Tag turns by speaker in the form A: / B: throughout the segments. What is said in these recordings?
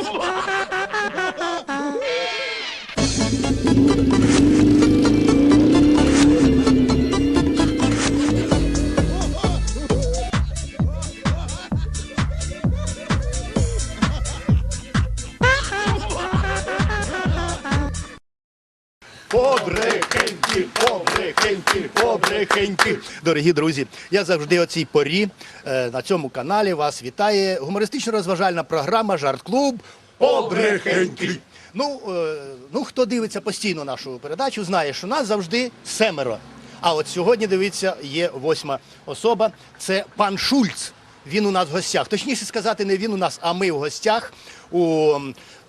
A: Побрехеньки, Дорогі друзі, я завжди о цій порі е, на цьому каналі вас вітає гумористично-розважальна програма Жарт Клуб Побрехеньки. Ну, е, ну, хто дивиться постійно нашу передачу, знає, що нас завжди семеро. А от сьогодні, дивіться, є восьма особа. Це пан Шульц. Він у нас в гостях. Точніше сказати, не він у нас, а ми в гостях у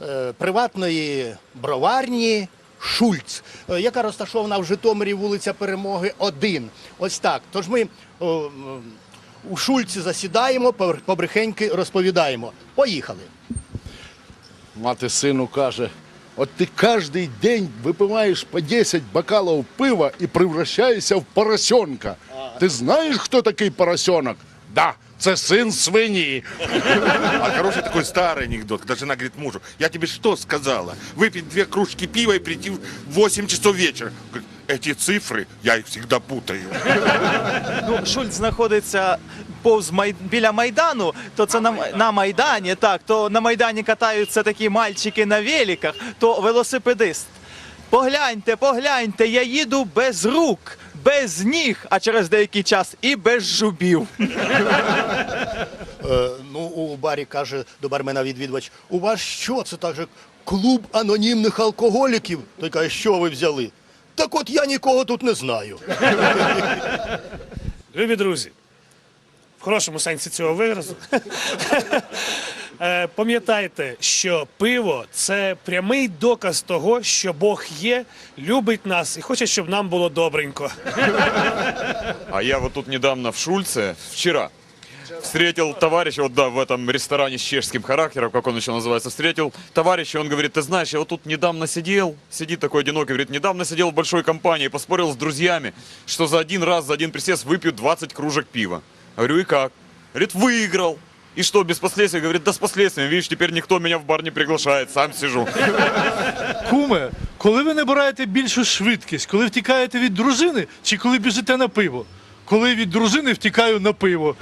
A: е, приватної броварні Шульц, е, яка розташована в Житомирі, вулиця Перемоги 1. Ось так. Тож ми у Шульці засідаємо, побр- побрехеньки розповідаємо. Поїхали.
B: Мати сину каже: от ти кожен день випиваєш по 10 бокалів пива і превращаєшся в поросенка. Ти знаєш, хто такий поросенок? Да, це син свині.
C: А хороший такой старый анекдот, когда жена говорит мужу, я тебе что сказала? Выпить две кружки пива и прийти в 8 часов вечера. Говорит, эти цифры, я их всегда путаю.
D: Ну, Шульц знаходиться повз май... біля Майдану, то це на, на Майдані, так, то на Майдані катаються такі мальчики на великах, то велосипедист. Погляньте, погляньте, я їду без рук, без ніг, а через деякий час і без жубів.
A: Е, ну, у барі каже до бармена відвідувач, у вас що? Це так же клуб анонімних алкоголіків? Той каже, що ви взяли? Так от я нікого тут не знаю.
E: Любі друзі, в хорошому сенсі цього виразу. Пам'ятайте, що пиво це прямий доказ того, що Бог є, любить нас і хоче, щоб нам було добренько.
F: А я вот тут недавно в Шульце, вчера, встретил товарища, вот да, в этом ресторане с чешским характером, как он еще называется, встретил товарища, он говорит, ты знаешь, я вот тут недавно сидел, сидит такой одинокий, говорит, недавно сидел в большой компании, поспорил с друзьями, что за один раз, за один присест выпью 20 кружек пива. Говорю, и как? Говорит, выиграл. И что, без последствий? Говорит, да с последствиями, видишь, теперь никто меня в бар не приглашает, сам сижу.
G: Куме, коли ви набираєте більшу швидкість, коли втікаєте від дружини чи коли біжите на пиво? Коли від дружини втікаю на пиво.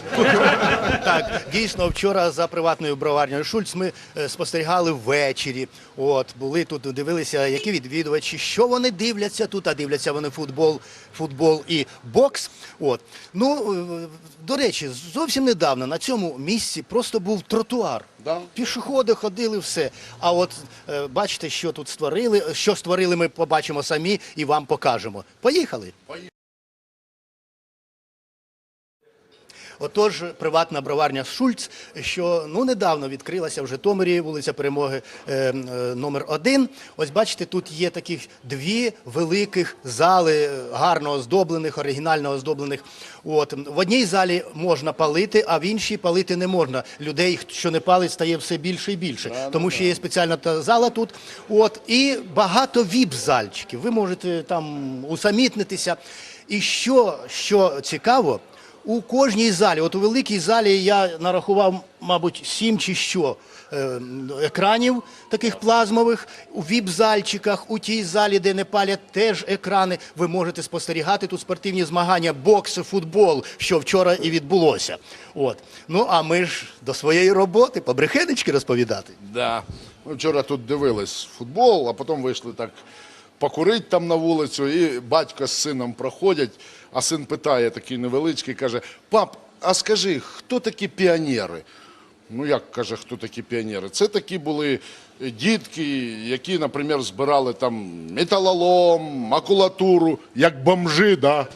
A: Так, дійсно, вчора за приватною броварнею Шульц ми е, спостерігали ввечері. От, були тут, дивилися, які відвідувачі, що вони дивляться тут, а дивляться вони футбол, футбол і бокс. От. Ну, е, до речі, зовсім недавно на цьому місці просто був тротуар.
B: Да.
A: Пішоходи ходили все. А от е, бачите, що тут створили. Що створили, ми побачимо самі і вам покажемо. Поїхали. Отож, приватна броварня Шульц, що ну недавно відкрилася в Житомирі, вулиця Перемоги е, е, номер один. Ось бачите, тут є таких дві великих зали, е, гарно оздоблених, оригінально оздоблених. От в одній залі можна палити, а в іншій палити не можна. Людей, що не палить, стає все більше і більше, тому що є спеціальна та зала тут. От і багато віп-зальчиків. Ви можете там усамітнитися. І що, що цікаво, у кожній залі, от у великій залі я нарахував, мабуть, сім чи що е, екранів таких плазмових, у віп-зальчиках, у тій залі, де не палять, теж екрани. Ви можете спостерігати тут спортивні змагання, бокс, футбол, що вчора і відбулося. От. Ну а ми ж до своєї роботи побрехенечки розповідати.
B: Да. Ми вчора тут дивились футбол, а потім вийшли так покурити там на вулицю, і батько з сином проходять, а син питає такий невеличкий, каже: пап, а скажи, хто такі піонери? Ну, як каже, хто такі піонери? Це такі були е, дітки, які, наприклад, збирали там металолом, макулатуру, як бомжи, да?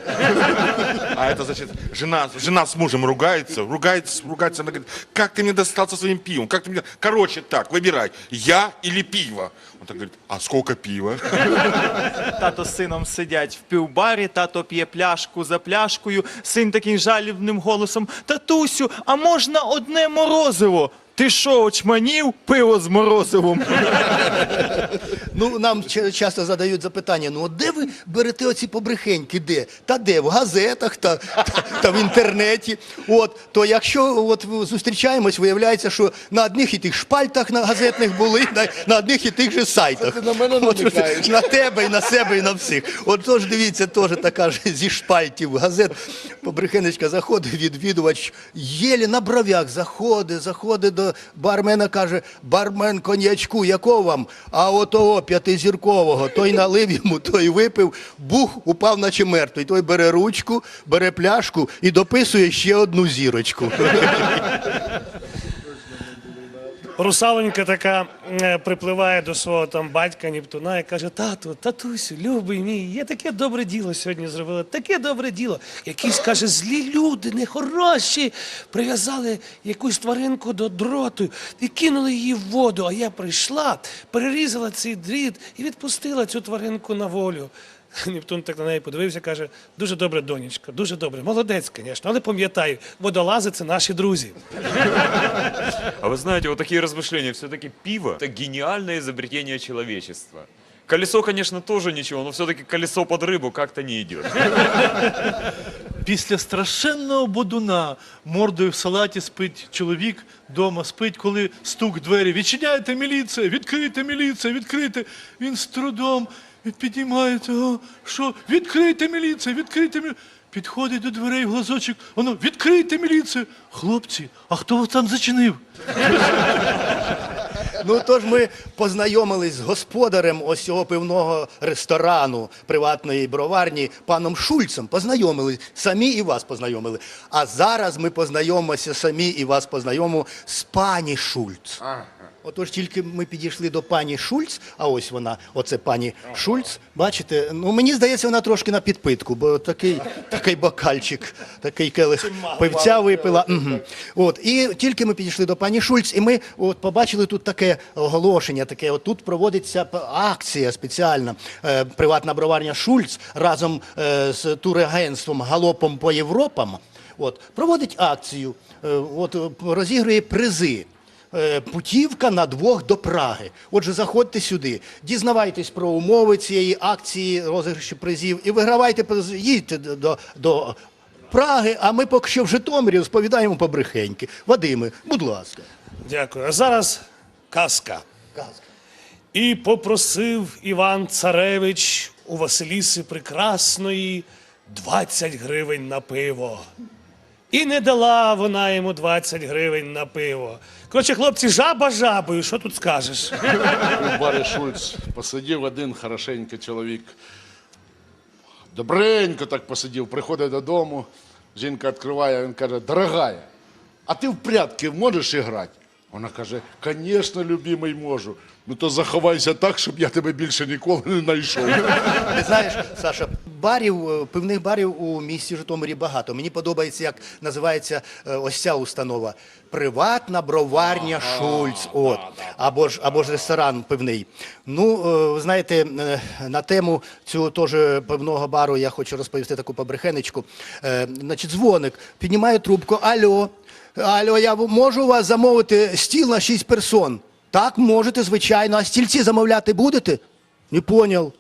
C: А это значит, жена, жена с мужем ругается, ругается, ругается, она говорит, как ты мне достался своим пивом, как ты мне... Короче, так, выбирай, я или пиво. Он так говорит, а сколько пива?
D: Тато з сином сидять в півбарі, тато п'є пляшку за пляшкою, син таким жалібним голосом: Татусю, а можна одне морозиво? Ти що, очманів? Пиво з морозивом.
A: Ну, нам часто задають запитання: ну от де ви берете оці побрехеньки? Де? Та де? В газетах та, та, та в інтернеті. От, то якщо от зустрічаємось, виявляється, що на одних і тих шпальтах на газетних були, на, на одних і тих же сайтах.
B: Це ти на мене
A: От, на тебе, і на себе, і на всіх. От тож дивіться, теж така ж зі шпальтів газет. Побрехенечка заходить, відвідувач єлі на бровях заходить, заходить до бармена, каже, бармен коньячку, якого вам? А отого п'ятизіркового. Той налив йому, той випив, бух, упав, наче мертвий. Той бере ручку, бере пляшку і дописує ще одну зірочку.
E: Русаленька така е, припливає до свого там батька Нептуна і каже: тату, татусю, любий мій, я таке добре діло сьогодні зробила, таке добре діло. Якісь каже, злі люди, нехороші, прив'язали якусь тваринку до дроту і кинули її в воду. А я прийшла, перерізала цей дріт і відпустила цю тваринку на волю. Нептун так на неї подивився, каже: дуже добре, донечка, дуже добре. Молодець, звісно, але пам'ятай, водолази це наші друзі.
F: А вы знаете, вот такие размышления, все-таки пиво – это гениальное изобретение человечества. Колесо, конечно, тоже ничего, но все-таки колесо под рыбу как-то не идет.
G: Після страшенного бодуна мордою в салаті спить чоловік, дома спить, коли стук в двері. Відчиняйте міліція, відкрийте міліція, відкрийте. Він з трудом піднімається. О, що? Відкрийте міліція, відкрийте міліція. Підходить до дверей в глазочок. Воно, відкрийте міліцію. Хлопці, а хто вас там зачинив?
A: Ну тож ми познайомились з господарем ось цього пивного ресторану приватної броварні паном Шульцем. Познайомились самі і вас познайомили. А зараз ми познайомимося самі і вас познайомимо з пані Шульц. Отож, тільки ми підійшли до пані Шульц, а ось вона, оце пані Шульц. Бачите, ну мені здається, вона трошки на підпитку, бо такий, такий бокальчик, такий келих пивця випила. Угу. От, і тільки ми підійшли до пані Шульц, і ми от побачили тут таке оголошення, таке, от тут проводиться акція спеціальна. Е, приватна броварня Шульц разом е, з турагентством Галопом по Європам. От, проводить акцію, е, от, розігрує призи. Е, Путівка на двох до Праги. Отже, заходьте сюди, дізнавайтесь про умови цієї акції розіграшу призів і вигравайте, їдьте до, до, Праги, а ми поки що в Житомирі розповідаємо побрехеньки. Вадиме, будь ласка.
E: Дякую. А зараз казка. І попросив Іван Царевич у Василіси Прекрасної 20 гривень на пиво. І не дала вона йому 20 гривень на пиво. Коротше, хлопці, жаба жабою, що тут скажеш?
B: У барі Шульц посидів один хорошенький чоловік. Добренько так посидів, приходить додому, жінка відкриває, він каже, дорогая, а ти в прятки можеш грати? Вона каже, звісно, любимий, можу. Ну то заховайся так, щоб я тебе більше ніколи не знайшов.
A: Ти знаєш, Саша, барів, е, пивних барів у місті Житомирі багато. Мені подобається, як називається е, ось ця установа. Приватна броварня Шульц. От. Або ж, або ж ресторан пивний. Ну, е, ви знаєте, на тему цього теж пивного бару я хочу розповісти таку побрехенечку. Значить, дзвоник, піднімає трубку. Алло, алло, я можу у вас замовити стіл на 6 персон? Так, можете, звичайно. А стільці замовляти будете? Не поняв.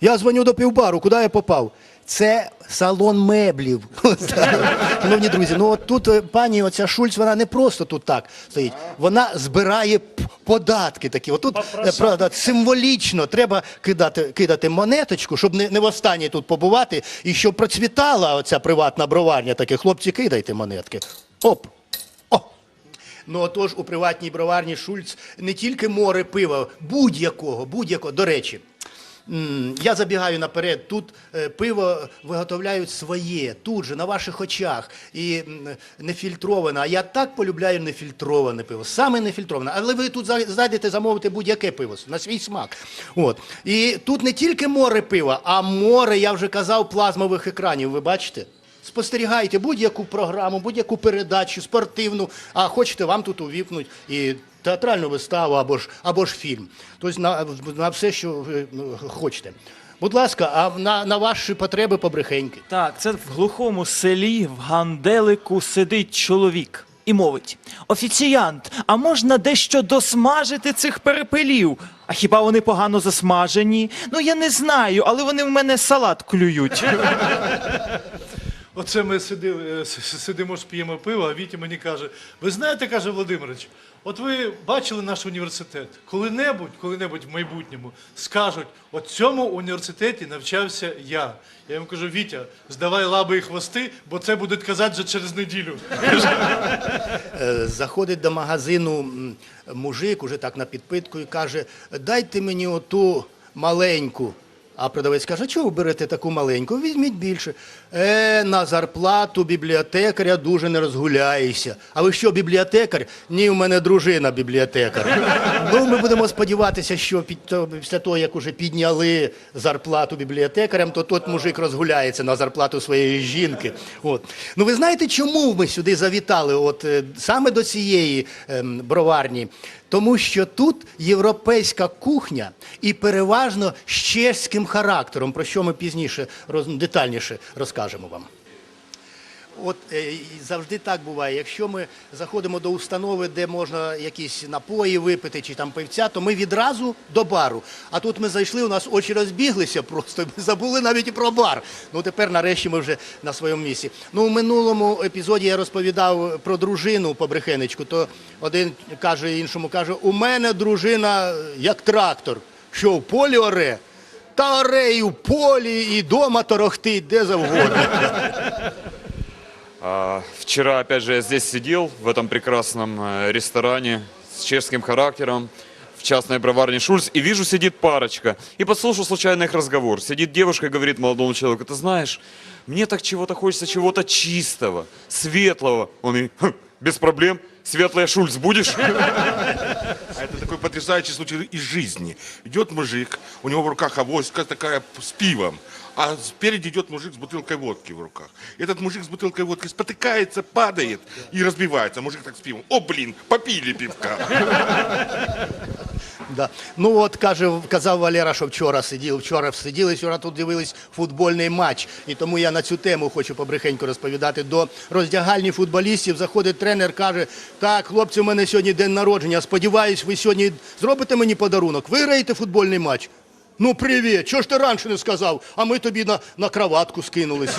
A: Я дзвоню до півбару, куди я попав? Це салон меблів. Шановні друзі, ну от тут е, пані оця Шульц, вона не просто тут так стоїть. Вона збирає податки такі. Отут е, правда, символічно треба кидати, кидати монеточку, щоб не, не востаннє тут побувати, і щоб процвітала оця приватна броварня. Таке, хлопці, кидайте монетки. Оп. Ну отож у приватній броварні Шульц не тільки море пива, будь-якого, будь-якого. До речі, я забігаю наперед. Тут е, пиво виготовляють своє, тут же, на ваших очах. І нефільтроване. А я так полюбляю нефільтроване пиво. Саме нефільтроване. Але ви тут за- зайдете замовити будь-яке пиво на свій смак. От. І тут не тільки море пива, а море, я вже казав, плазмових екранів. Ви бачите? Спостерігайте будь-яку програму, будь-яку передачу, спортивну, а хочете, вам тут увіпнуть і театральну виставу або ж, або ж фільм. Тобто на, на все, що ви ну, хочете. Будь ласка, а на, на ваші потреби побрехеньки.
D: Так, це в глухому селі в Ганделику сидить чоловік. і мовить: Офіціянт, а можна дещо досмажити цих перепелів? А хіба вони погано засмажені? Ну я не знаю, але вони в мене салат клюють.
G: Оце ми е, сидимо, ж п'ємо пиво, а Вітя мені каже: ви знаєте, каже Володимирович, от ви бачили наш університет? Коли-небудь, коли-небудь в майбутньому скажуть, от цьому університеті навчався я. Я йому кажу, Вітя, здавай лаби і хвости, бо це будуть казати вже через неділю.
A: Е, Заходить до магазину мужик, уже так на підпитку, і каже: дайте мені оту маленьку. А продавець каже, чого ви берете таку маленьку? Візьміть більше. Е, на зарплату бібліотекаря дуже не розгуляєшся. А ви що, бібліотекар? Ні, в мене дружина бібліотекар. ну, ми будемо сподіватися, що під, то- після того, як уже підняли зарплату бібліотекарям, то тот мужик розгуляється на зарплату своєї жінки. От. Ну ви знаєте, чому ми сюди завітали? От е, саме до цієї ем, броварні? Тому що тут європейська кухня і переважно з чеським характером, про що ми пізніше детальніше розкажемо вам. От е, завжди так буває. Якщо ми заходимо до установи, де можна якісь напої випити чи там пивця, то ми відразу до бару. А тут ми зайшли, у нас очі розбіглися просто, ми забули навіть і про бар. Ну тепер нарешті ми вже на своєму місці. Ну, у минулому епізоді я розповідав про дружину по брехенечку, то один каже іншому, каже: у мене дружина як трактор, що в полі оре. Та оре і в полі, і дома торохтить, де завгодно.
F: А, вчера, опять же, я здесь сидел, в этом прекрасном э, ресторане с чешским характером, в частной броварне Шульц, и вижу, сидит парочка. И подслушал случайно их разговор. Сидит девушка и говорит молодому человеку, ты знаешь, мне так чего-то хочется, чего-то чистого, светлого. Он и, «Хм, без проблем, светлая Шульц будешь?
C: А это такой потрясающий случай из жизни. Идет мужик, у него в руках авоська такая с пивом, а спереди идет мужик с бутылкой водки в руках. Этот мужик с бутылкой водки спотыкается, падает и разбивается. Мужик так с пивом. О, блин, попили пивка.
A: Да. Ну от каже, казав Валера, що вчора сидів, вчора сиділи, вчора тут дивились футбольний матч. І тому я на цю тему хочу побрехенько розповідати. До роздягальні футболістів заходить тренер, каже: так, хлопці, у мене сьогодні день народження. Сподіваюсь, ви сьогодні зробите мені подарунок. Виграєте футбольний матч. Ну, привіт, чого ж ти раніше не сказав? А ми тобі на, на кроватку скинулись.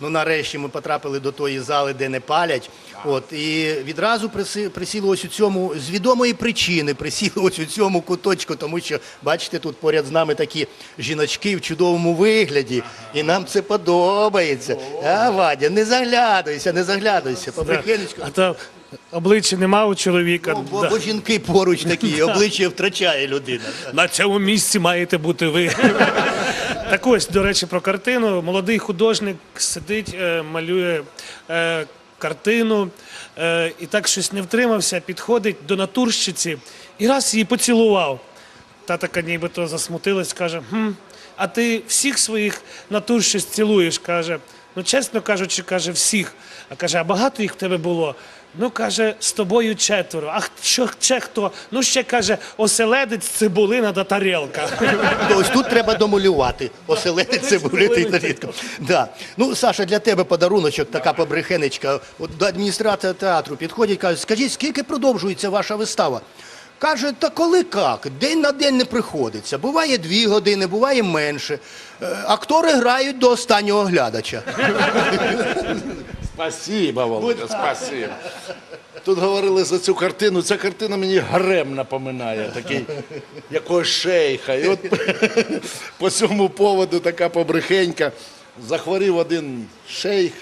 A: Ну, нарешті ми потрапили до тої зали, де не палять. От, і відразу приси- присіли ось у цьому, з відомої причини, присіли ось у цьому куточку, тому що, бачите, тут поряд з нами такі жіночки в чудовому вигляді. І нам це подобається. А, Вадя, не заглядуйся, не заглядуйся. Побрехенечко.
E: А то обличчя нема у чоловіка.
A: Бо, бо,
E: Да.
A: бо жінки поруч такі, обличчя втрачає людина.
E: На цьому місці маєте бути ви. Так ось, до речі, про картину. Молодий художник сидить, е, малює е, картину е, і так щось не втримався, підходить до натурщиці і раз її поцілував. Та така нібито засмутилась, каже: хм, а ти всіх своїх натурщиць цілуєш? каже. Ну, чесно кажучи, каже, всіх. А каже, а багато їх в тебе було? Ну, каже, з тобою четверо. А що ще хто? Ну, ще каже, оселедець, цибулина та тарілка.
A: Ось тут треба домалювати. Оселити цибулити і тарілку. Да. Ну, Саша, для тебе подаруночок, така побрехенечка. От до адміністратора театру підходять, кажуть, скажіть, скільки продовжується ваша вистава? Каже, та коли як? День на день не приходиться. Буває дві години, буває менше. Е, Актори грають до останнього глядача.
B: Спасибо, Володя, спасибо. Тут говорили за цю картину. Ця картина мені гарем напоминає, такий якогось шейха. І от по цьому поводу така побрехенька. Захворів один шейх,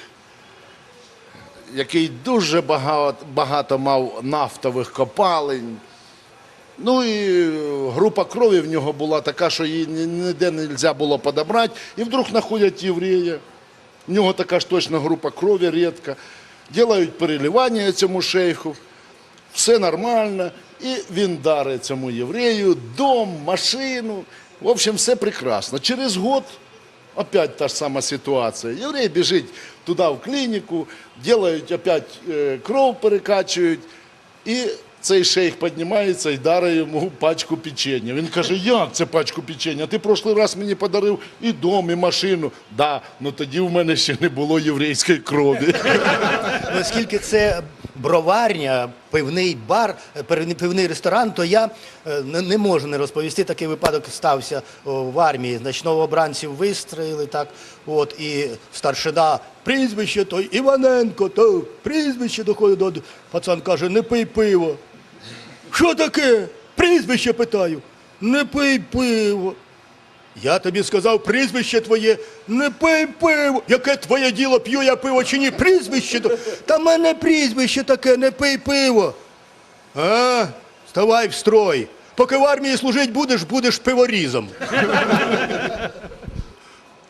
B: який дуже багато, багато мав нафтових копалень. Ну і група крові в нього була така, що її ніде не можна було подобрати. І вдруг знаходять єврея. У нього така ж точно група крові рідка. Ділають переливання цьому шейху. Все нормально. І він дарить цьому єврею дом, машину. В общем, все прекрасно. Через год опять та ж сама ситуація. Єврей біжить туди в клініку, делають опять е, кров перекачують. І Цей шейх піднімається і дарить йому пачку печення. Він каже, як це пачку печення? Ти прошлий раз мені подарив і дом, і машину. Да, ну тоді в мене ще не було єврейської крові.
A: Ну, Оскільки це броварня, пивний бар, пивний- ресторан, то я е, не, не можу не розповісти. Такий випадок стався в армії. Значить, новобранців вистрілили так. От і старшина, прізвище той Іваненко, то прізвище доходить до. Пацан каже, не пий пиво. Що таке? Прізвище питаю. Не пий пиво. Я тобі сказав прізвище твоє, не пий пиво. Яке твоє діло, п'ю я пиво чи ні? Прізвище. Та в мене прізвище таке, не пий пиво. А, ставай в строй. Поки в армії служить будеш, будеш пиворізом.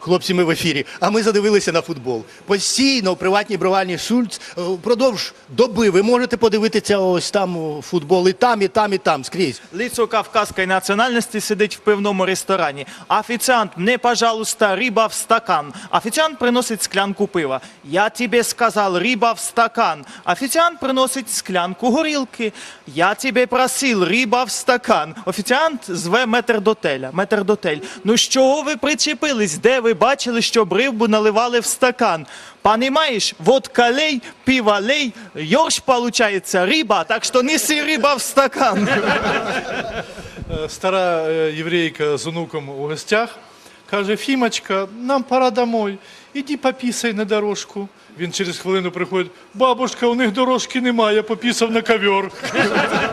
A: Хлопці, ми в ефірі, а ми задивилися на футбол. Постійно в приватній бровальні Шульц е, впродовж доби ви можете подивитися ось там футбол і там, і там, і там, скрізь.
D: Лицо кавказської національності сидить в пивному ресторані. Офіціант, не, пожалуйста, риба в стакан. Офіціант приносить склянку пива. Я тебе сказав, риба в стакан. Офіціант приносить склянку горілки. Я тебе просив, риба в стакан. Офіціант зве метрдотеля. Метрдотель. Ну з чого ви причепились? Де ви бачили, щоб рибу наливали в стакан? Понимаешь, водка лей, пиво лей, ёрш получается риба, так что неси риба в стакан.
G: Е, Стара е, єврейка з онуком у гостях каже: Фімочка, нам пора домой. Іди попісай на дорожку. Він через хвилину приходить: бабушка, у них дорожки немає, я попісав на ковер.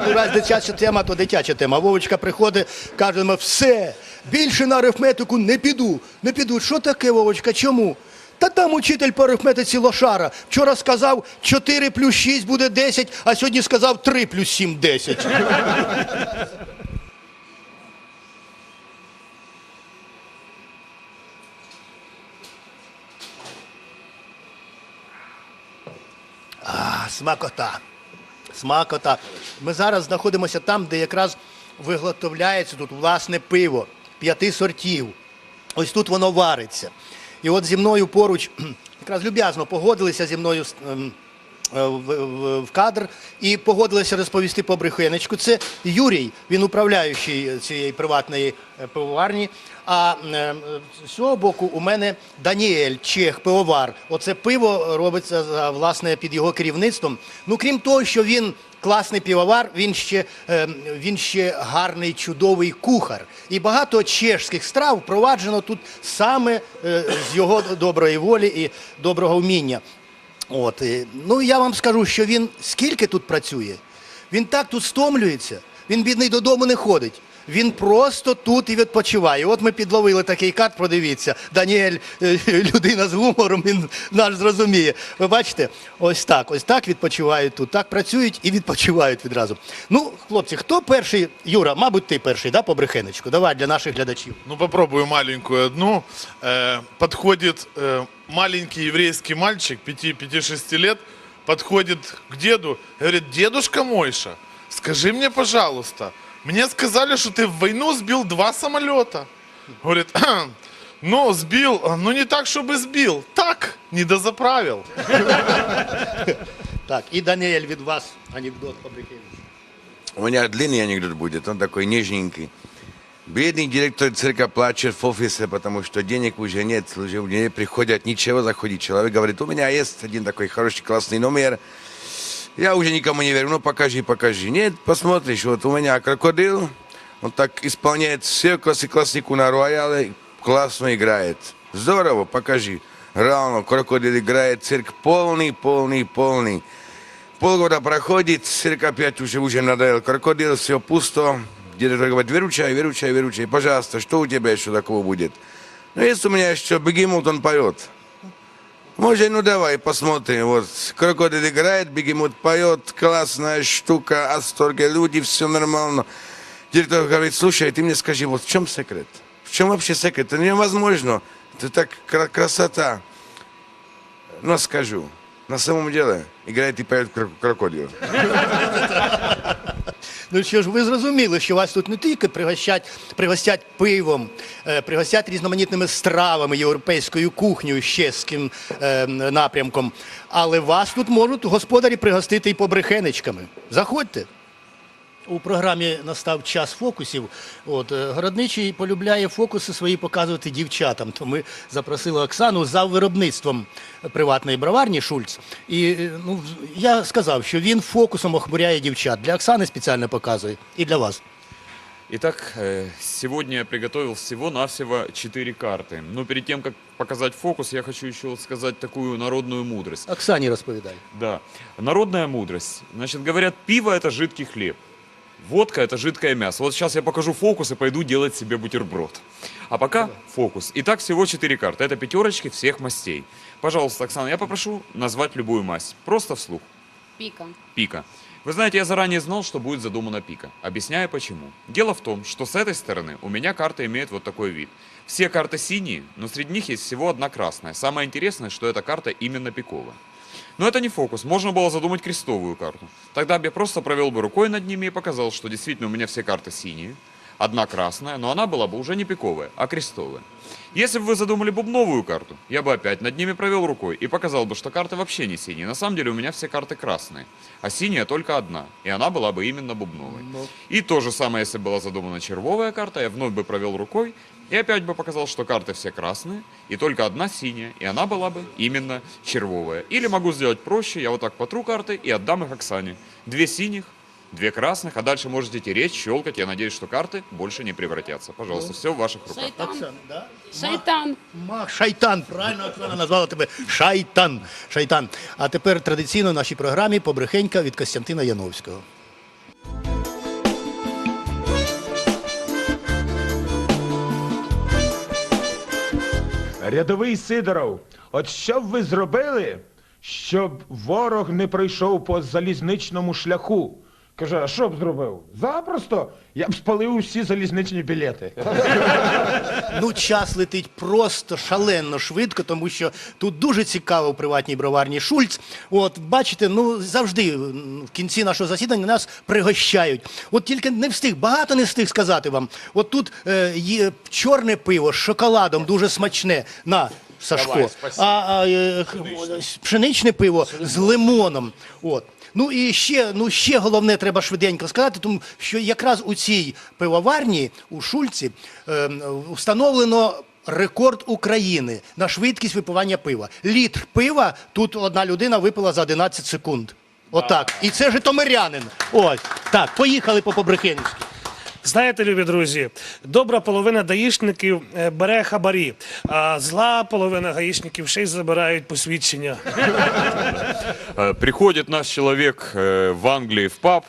A: Ну, раз дитяча тема, то дитяча тема. Вовочка приходить, каже, «Ма, все, більше на арифметику не піду. Не піду. Що таке, Вовочка? Чому? Та там учитель по арифметиці лошара. Вчора сказав 4 плюс 6 буде 10, а сьогодні сказав 3 плюс 7 – 10. А, смакота. Смакота. Ми зараз знаходимося там, де якраз виготовляється тут власне пиво п'яти сортів. Ось тут воно вариться. І от зі мною поруч якраз люб'язно погодилися зі мною в, в, кадр і погодилися розповісти по брехенечку. Це Юрій, він управляючий цієї приватної е, пивоварні. А е, е, з цього боку у мене Даніель, чех, пивовар. Оце пиво робиться власне під його керівництвом. Ну крім того, що він класний півовар, він ще, е, він ще гарний, чудовий кухар. І багато чешських страв впроваджено тут саме е, з його доброї волі і доброго вміння. От, і, ну я вам скажу, що він скільки тут працює, він так тут стомлюється, він бідний додому не ходить. Він просто тут і відпочиває. От ми підловили такий карт, подивіться. Даніель, е, людина з гумором, він наш зрозуміє. Ви бачите, ось так, ось так відпочивають тут, так працюють і відпочивають відразу. Ну, хлопці, хто перший? Юра, мабуть, ти перший, да, по брехенечку? Давай для наших глядачів.
H: Ну, попробую маленькую одну. Э, подходит э, маленький еврейский мальчик, 5-6 лет, подходит к деду, говорит, дедушка Мойша, скажи мне, пожалуйста, мне сказали, что ты в войну сбил два самолета. Говорит, «Кхм, ну, сбил, ну не так, чтобы сбил, так, не дозаправил.
A: Так, і Даніель від вас анекдот по брехенечку.
I: У меня длинный анекдот будет, он такой нежненький. Бедный директор цирка плачет в офисе, потому что денег уже нет, уже не приходят ничего заходить. Человек говорит, у меня есть один такой хороший, классный номер. Я уже никому не верю, ну покажи, покажи. Нет, посмотришь, вот у меня крокодил, он так исполняет все классы классику на рояле, классно играет. Здорово, покажи. Реально, крокодил играет, цирк полный, полный, полный. Полгода проходит, цирк опять уже, уже надоел. Крокодил, все пусто. Директор говорит, выручай, выручай, выручай. Пожалуйста, что у тебя еще такого будет? Ну, есть у меня еще бегемот, он поет. Может, ну давай посмотрим. Вот крокодил играет, бегемот поет, классная штука, асторге люди, все нормально. Директор говорит, слушай, ты мне скажи, вот в чем секрет? В чем вообще секрет? Это невозможно. Это так кра- красота. Ну, скажу. На самом деле, играет и поет крок- крокодил.
A: Ну що ж, ви зрозуміли, що вас тут не тільки пригощать, пригостять пивом, е, пригостять різноманітними стравами, європейською кухнею, чеським е, напрямком, але вас тут можуть господарі пригостити і побрехенечками. Заходьте. у програмі настав час фокусів. От е, Городничий полюбляє фокуси свої показувати дівчатам. То ми запросили Оксану за виробництвом приватної броварні Шульц. І е, ну, я сказав, що він фокусом охмуряє дівчат. Для Оксани спеціально показує і для вас.
F: Итак, э, сегодня я приготовил всего-навсего 4 карты. Но перед тем, как показать фокус, я хочу еще вот сказать такую народную мудрость.
A: Оксані розповідай.
F: Да, народная мудрость. Значит, говорят, пиво это жидкий хлеб. Водка это жидкое мясо. Вот сейчас я покажу фокус и пойду делать себе бутерброд. А пока фокус. Итак, всего 4 карты. Это пятерочки всех мастей. Пожалуйста, Оксана, я попрошу назвать любую масть. Просто вслух.
J: Пика.
F: Пика. Вы знаете, я заранее знал, что будет задумана пика. Объясняю почему. Дело в том, что с этой стороны у меня карта имеет вот такой вид. Все карты синие, но среди них есть всего одна красная. Самое интересное, что эта карта именно пиковая. Но это не фокус, можно было задумать крестовую карту. Тогда бы я просто провел бы рукой над ними и показал, что действительно у меня все карты синие, одна красная, но она была бы уже не пиковая, а крестовая. Если бы вы задумали бубновую карту, я бы опять над ними провел рукой и показал бы, что карты вообще не синие. На самом деле у меня все карты красные, а синяя только одна, и она была бы именно бубновой. И то же самое, если была задумана червовая карта, я вновь бы провел рукой и опять бы показал, что карты все красные, и только одна синяя, и она была бы именно червовая. Или могу сделать проще, я вот так потру карты и отдам их Оксане. Две синих, две красных, а дальше можете тереть, щелкать. Я надеюсь, что карты больше не превратятся. Пожалуйста, все в ваших руках.
J: Шайтан.
A: Оксана, да?
J: Шайтан.
A: Ма, шайтан, правильно Оксана назвала тебе шайтан. Шайтан. А тепер традиційно в нашій програмі побрехенька від Костянтина Яновського.
K: Рядовий Сидоров, от що б ви зробили, щоб ворог не пройшов по залізничному шляху? Каже, а що б зробив? Запросто. Я б спалив усі залізничні білети.
A: Ну, час летить просто шалено швидко, тому що тут дуже цікаво в приватній броварні Шульц. От, бачите, ну завжди в кінці нашого засідання нас пригощають. От тільки не встиг, багато не встиг сказати вам. От тут е, є чорне пиво з шоколадом, дуже смачне. На. Сашко, а, а е, х- пшеничне пиво з лимоном. От. Ну і ще, ну ще головне треба швиденько сказати, тому що якраз у цій пивоварні у Шульці е, встановлено рекорд України на швидкість випивання пива. Літр пива тут одна людина випила за 11 секунд. Отак. І це житомирянин. Ось. Так, поїхали по побрехенськи.
E: Знаєте, любі друзі, добра половина даїшників е, бере хабарі, а зла половина гаїшників ще й забирають посвідчення.
F: Э, Приходит наш человек э, в Англии в паб,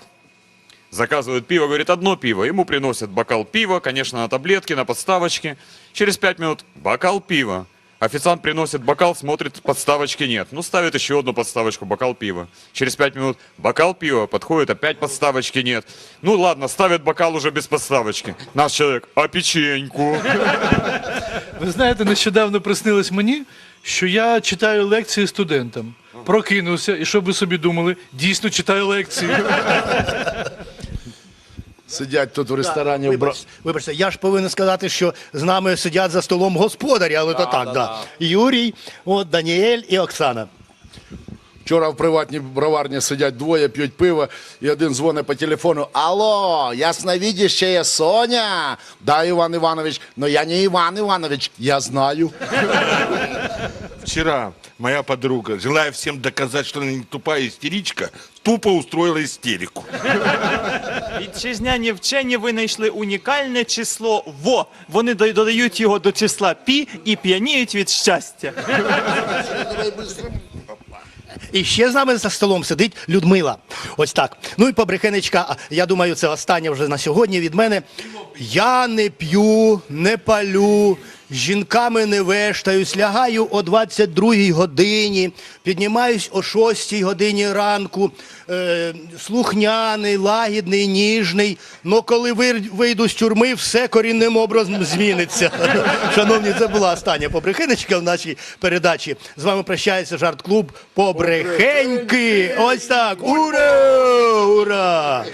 F: заказывает пиво, говорит, одно пиво. Ему приносят бокал пива, конечно, на таблетке, на подставочке. Через пять минут бокал пива. Официант приносит бокал, смотрит, подставочки нет. Ну, ставит еще одну подставочку, бокал пива. Через пять минут бокал пива, подходит, опять подставочки нет. Ну, ладно, ставит бокал уже без подставочки. Наш человек, а печеньку?
G: Ви знаєте, нещодавно приснилось мені, що я читаю лекції студентам. Прокинувся, і що б ви собі думали, дійсно читаю лекції.
B: Сидять тут в ресторані Бра...
A: Вибач, вибачте, я ж повинен сказати, що з нами сидять за столом господарі, але то так, да. Юрій, от, Даніель і Оксана.
B: Вчора в приватній броварні сидять двоє, п'ють пиво, і один дзвонить по телефону. Алло, ясновидящая Соня. Да, Іван Іванович, но я не Іван Іванович, я знаю.
C: Вчера моя подруга, желая всем доказать, что она не тупая истеричка, тупо устроила истерику.
D: Вітчизняні вчені винайшли унікальне число ВО. Вони до- додають його до числа пі і п'яніють від щастя.
A: І ще з нами за столом сидить Людмила. Ось так. Ну і побрехенечка, а, я думаю, це останнє вже на сьогодні від мене. Я не п'ю, не палю, жінками не вештаюсь, лягаю о 22-й годині, піднімаюсь о 6-й годині ранку, е, слухняний, лагідний, ніжний. Но коли вийду з тюрми, все корінним образом зміниться. Шановні, це була остання побрехенечка в нашій передачі. З вами прощається жарт-клуб Побрехеньки. Ось так. Ура! Ура!